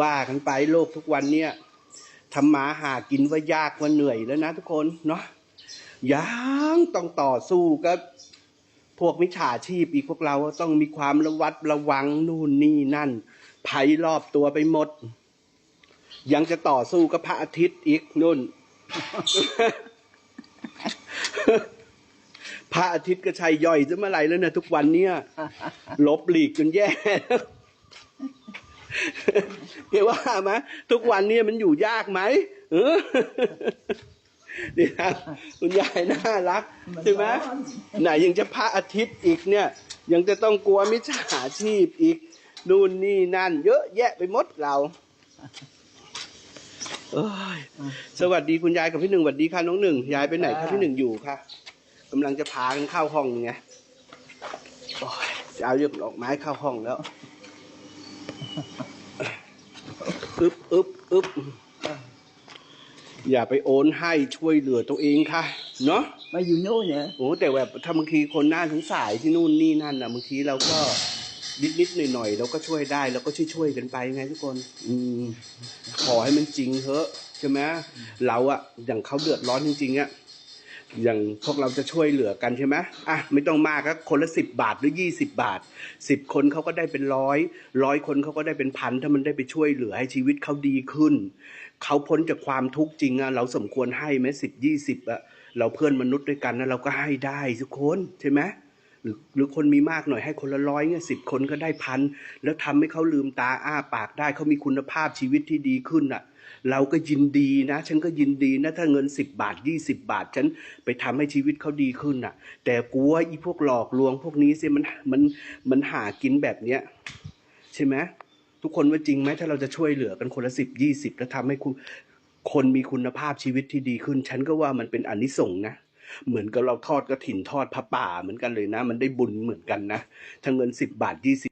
ว่ากันไปโลกทุกวันเนี่ยทำมาหากินว่ายากว่าเหนื่อยแล้วนะทุกคนเนาะยังต้องต่อสู้กับพวกมิจฉาชีพอีกพวกเราต้องมีความระวัดระวังนู่นนี่นั่นภัยรอบตัวไปหมด ยังจะต่อสู้กับพระอาทิตย์อีกนู่น พระอาทิตย์ก็ชัยย่อยจะเมื่อไหร่แล้วเนี่ยทุกวันเนี่ยลบหลีกจนแย่ เห็นว่าไหมทุกวันเนี่ยมันอยู่ยากไหมเออนี่นะคุณยายน่ารักใช่ไหมไหนยังจะพระอาทิตย์อีกเนี่ย ยังจะต้องกลัวมิจฉาชีพอีกนู่นนี่นั่น เยอะแยะไปหมดเราเอ้ยสวัสดีคุณยายกับพี่หนึ่งสวัสดีค่ะน้องหนึ่งยายไปไหนคะพี่หนึ่งอยู่ค่ะกำลังจะพากันเข้าห้องไงโอ้ยจะเอาเรื่องดอกไม้เข้าห้องแล้ว อึบอึบอึบอย่าไปโอนให้ช่วยเหลือตัวเองค่ะ เนาะมาอยู่โน่นเหรอโอ้แต่แบบถ้าบางทีคนหน้าสงสายที่นู่นนี่นั่นอะบางทีเราก็นิดนิดหน่อยหน่อยๆเราก็ช่วยได้เราก็ช่วยช่วยๆกันไปไงทุกคน อืมขอให้มันจริงเถอะใช่ไหมเราอะอย่างเขาเดือดร้อนจริงๆอะ อย่างพวกเราจะช่วยเหลือกันใช่ไหมอะไม่ต้องมากก็คนละสิบบาทหรือยี่สิบบาทสิบคนเขาก็ได้เป็นร้อยร้อยคนเขาก็ได้เป็นพันถ้ามันได้ไปช่วยเหลือให้ชีวิตเขาดีขึ้นเขาพ้นจากความทุกข์จริงอะเราสมควรให้ไหมสิบยี่สิบอะเราเพื่อนมนุษย์ด้วยกันนะเราก็ให้ได้ทุกคนใช่ไหม รือหรือคนมีมากหน่อยให้คนละร้อยเงี้ยสิบคนก็ได้พันแล้วทำให้เขาลืมตาอ้าปากได้เขามีคุณภาพชีวิตที่ดีขึ้นอะ เราก็ยินดีนะ ฉันก็ยินดีนะ ถ้าเงินสิบบาทยี่สิบบาท ฉันไปทำให้ชีวิตเขาดีขึ้นอะ แต่กลัวอีพวกหลอกลวงพวกนี้สิมันมันมันหากินแบบเนี้ยใช่ไหมทุกคนว่าจริงไหมถ้าเราจะช่วยเหลือกันคนละสิบยี่สิบแล้วทำให้คุณคนมีคุณภาพชีวิตที่ดีขึ้น ฉันก็ว่ามันเป็นอนิสงส์นะ เหมือนกับเราทอดกระถิ่นทอดพระป่าเหมือนกันเลยนะ มันได้บุญเหมือนกันนะทั้งเงินสิบบาทยี่สิบ